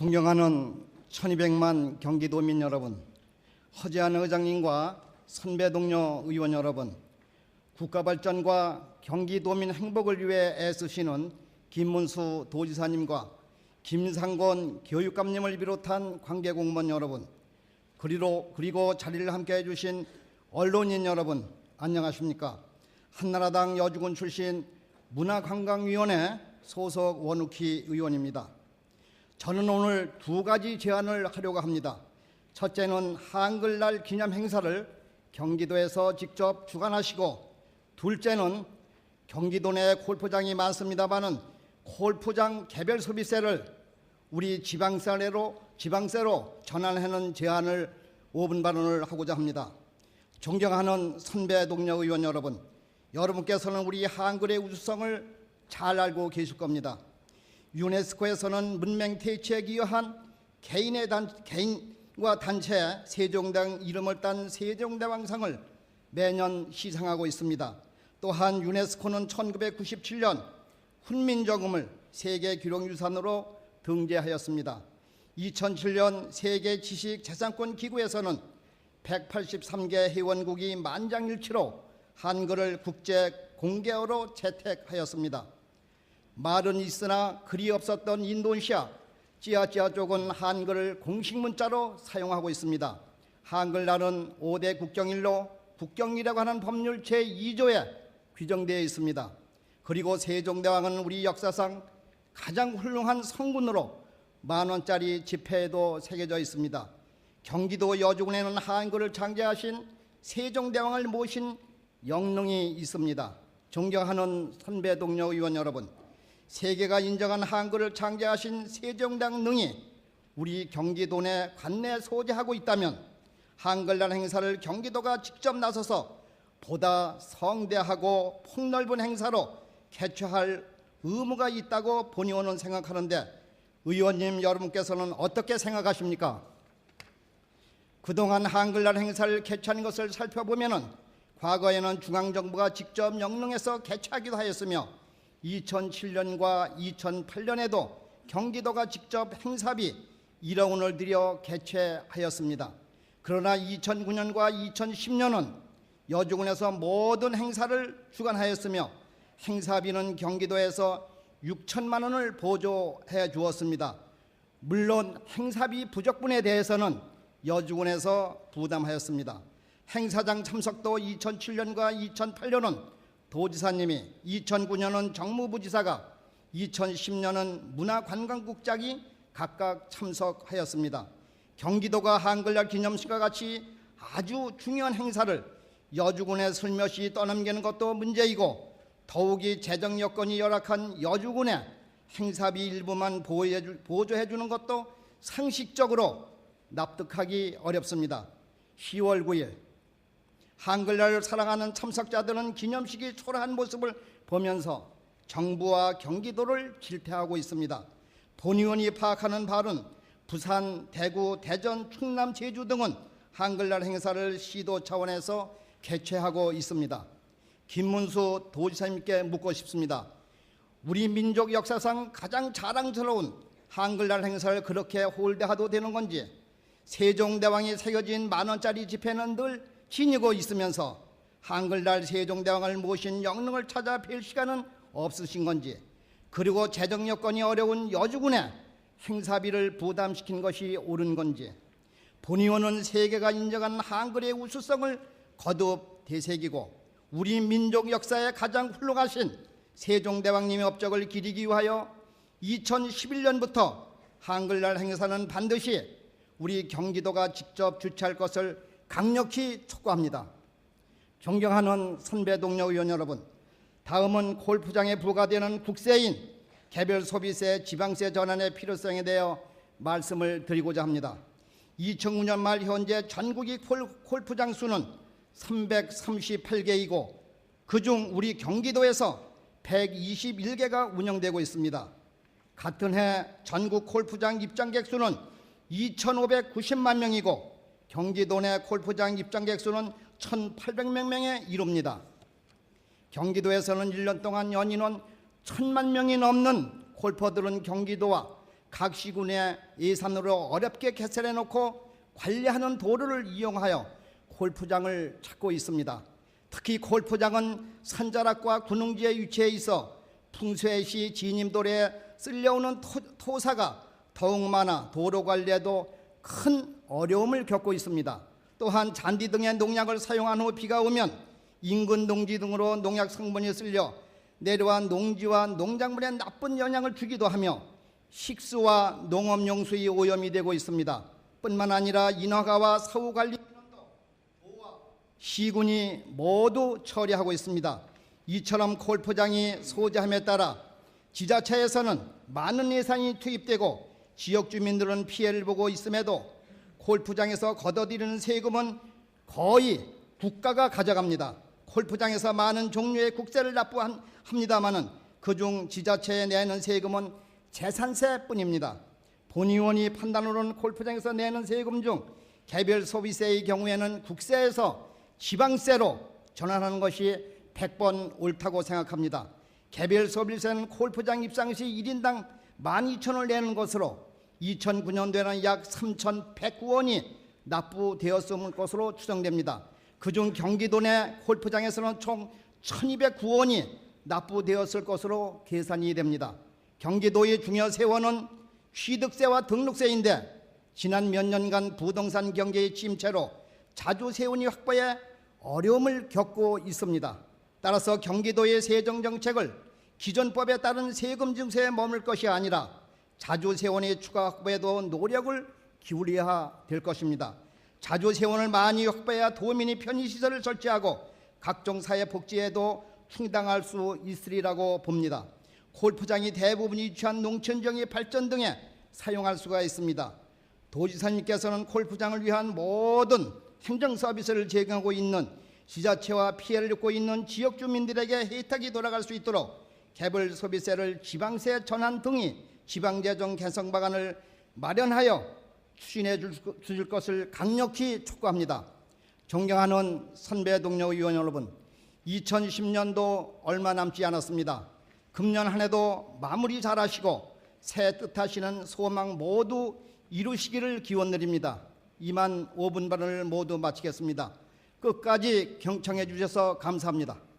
존경하는 1200만 경기도민 여러분, 허재한 의장님과 선배 동료 의원 여러분, 국가 발전과 경기도민 행복을 위해 애쓰시는 김문수 도지사님과 김상곤 교육감님을 비롯한 관계 공무원 여러분, 그리로 그리고 자리를 함께 해주신 언론인 여러분, 안녕하십니까? 한나라당 여주군 출신 문화관광위원회 소속 원욱희 의원입니다. 저는 오늘 두 가지 제안을 하려고 합니다. 첫째는 한글날 기념 행사를 경기도에서 직접 주관하시고 둘째는 경기도 내 골프장이 많습니다마는 골프장 개별 소비세를 우리 지방세로 지방세로 전환하는 제안을 5분 발언을 하고자 합니다. 존경하는 선배 동료 의원 여러분, 여러분께서는 우리 한글의 우수성을 잘 알고 계실 겁니다. 유네스코에서는 문명 퇴치에 기여한 개인의 단, 개인과 단체 세종대왕 이름을 딴 세종대왕상을 매년 시상하고 있습니다. 또한 유네스코는 1997년 훈민정음을 세계 기록유산으로 등재하였습니다. 2007년 세계 지식 재산권 기구에서는 183개 회원국이 만장일치로 한글을 국제 공개어로 채택하였습니다. 말은 있으나 글이 없었던 인도네시아 찌아찌아 쪽은 한글을 공식 문자로 사용하고 있습니다. 한글날은 5대 국경일로 국경이라고 하는 법률 제2조에 규정되어 있습니다. 그리고 세종대왕은 우리 역사상 가장 훌륭한 성군으로 만 원짜리 지폐에도 새겨져 있습니다. 경기도 여주군에는 한글을 창제하신 세종대왕을 모신 영릉이 있습니다. 존경하는 선배 동료 의원 여러분, 세계가 인정한 한글을 창제하신 세종대왕 능이 우리 경기도 내 관내 소재하고 있다면 한글날 행사를 경기도가 직접 나서서 보다 성대하고 폭넓은 행사로 개최할 의무가 있다고 본의원은 생각하는데 의원님 여러분께서는 어떻게 생각하십니까? 그동안 한글날 행사를 개최하는 것을 살펴보면은 과거에는 중앙정부가 직접 명령해서 개최하기도 하였으며 2007년과 2008년에도 경기도가 직접 행사비 1억 원을 들여 개최하였습니다. 그러나 2009년과 2010년은 여주군에서 모든 행사를 주관하였으며 행사비는 경기도에서 6천만 원을 보조해 주었습니다. 물론 행사비 부족분에 대해서는 여주군에서 부담하였습니다. 행사장 참석도 2007년과 2008년은 도지사님이 2009년은 정무부지사가 2010년은 문화관광국장이 각각 참석하였습니다. 경기도가 한글날 기념식과 같이 아주 중요한 행사를 여주군에 슬며시 떠넘기는 것도 문제이고 더욱이 재정 여건이 열악한 여주군에 행사비 일부만 보조해 주는 것도 상식적으로 납득하기 어렵습니다. 10월 9일 한글날을 사랑하는 참석자들은 기념식이 초라한 모습을 보면서 정부와 경기도를 질타하고 있습니다. 본 의원이 파악하는 바는 부산, 대구, 대전, 충남, 제주 등은 한글날 행사를 시도 차원에서 개최하고 있습니다. 김문수 도지사님께 묻고 싶습니다. 우리 민족 역사상 가장 자랑스러운 한글날 행사를 그렇게 홀대하도 되는 건지 세종대왕이 새겨진 만원짜리 지폐는 늘 지니고 있으면서 한글날 세종대왕을 모신 영릉을 찾아 뵐 시간은 없으신 건지 그리고 재정 여건이 어려운 여주군에 행사비를 부담시킨 것이 옳은 건지 본의원은 세계가 인정한 한글의 우수성을 거듭 되새기고 우리 민족 역사에 가장 훌륭하신 세종대왕님의 업적을 기리기 위하여 2011년부터 한글날 행사는 반드시 우리 경기도가 직접 주최할 것을 강력히 촉구합니다. 존경하는 선배 동료 의원 여러분, 다음은 골프장에 부과되는 국세인 개별 소비세 지방세 전환의 필요성에 대해 말씀을 드리고자 합니다. 2009년 말 현재 전국의 골프장 수는 338개이고 그중 우리 경기도에서 121개가 운영되고 있습니다. 같은 해 전국 골프장 입장객 수는 2,590만 명이고 경기도 내 골프장 입장객 수는 1,800명에 이릅니다. 경기도에서는 1년 동안 연인원 1천만 명이 넘는 골퍼들은 경기도와 각 시군의 예산으로 어렵게 개설해 놓고 관리하는 도로를 이용하여 골프장을 찾고 있습니다. 특히 골프장은 산자락과 군웅지에 위치해 있어 풍수해시 진임도로에 쓸려오는 토, 사가 더욱 많아 도로 관리에도 큰 어려움을 겪고 있습니다. 또한 잔디 등의 농약을 사용한 후 비가 오면 인근 농지 등으로 농약 성분이 쓸려 내려와 농지와 농작물에 나쁜 영향을 주기도 하며 식수와 농업용 수의 오염이 되고 있습니다. 뿐만 아니라 인허가와 사후 관리 시군이 모두 처리하고 있습니다. 이처럼 골프장이 소재함에 따라 지자체에서는 많은 예산이 투입되고 지역 주민들은 피해를 보고 있음에도 골프장에서 걷어들이는 세금은 거의 국가가 가져갑니다. 골프장에서 많은 종류의 국세를 납부합니다마는 그중 지자체에 내는 세금은 재산세뿐입니다. 본의원이 판단으로는 골프장에서 내는 세금 중 개별 소비세의 경우에는 국세에서 지방세로 전환하는 것이 100번 옳다고 생각합니다. 개별 소비세는 골프장 입장 시 1인당 12,000원을 내는 것으로 2009년도에는 약 3,109원이 납부되었을 것으로 추정됩니다. 그중 경기도 내 골프장에서는 총 1,209원이 납부되었을 것으로 계산이 됩니다. 경기도의 중요 세원은 취득세와 등록세인데 지난 몇 년간 부동산 경기의 침체로 자주 세운이 확보에 어려움을 겪고 있습니다. 따라서 경기도의 세정 정책을 기존법에 따른 세금 증세에 머물 것이 아니라 자주 세원의 추가 확보에도 노력을 기울여야 될 것입니다. 자주 세원을 많이 확보해야 도민이 편의시설을 설치하고 각종 사회 복지에도 충당할 수 있으리라고 봅니다. 골프장이 대부분이 위치한 농촌정의 발전 등에 사용할 수가 있습니다. 도지사님께서는 골프장을 위한 모든 행정 서비스를 제공하고 있는 지자체와 피해를 입고 있는 지역 주민들에게 혜택이 돌아갈 수 있도록 개별 소비세를 지방세 전환 등이 지방재정 개선 방안을 마련하여 추진해 줄 것을 강력히 촉구합니다. 존경하는 선배 동료 의원 여러분, 2010년도 얼마 남지 않았습니다. 금년 한 해도 마무리 잘 하시고 새 뜻하시는 소망 모두 이루시기를 기원드립니다. 이만 5분 발언을 모두 마치겠습니다. 끝까지 경청해 주셔서 감사합니다.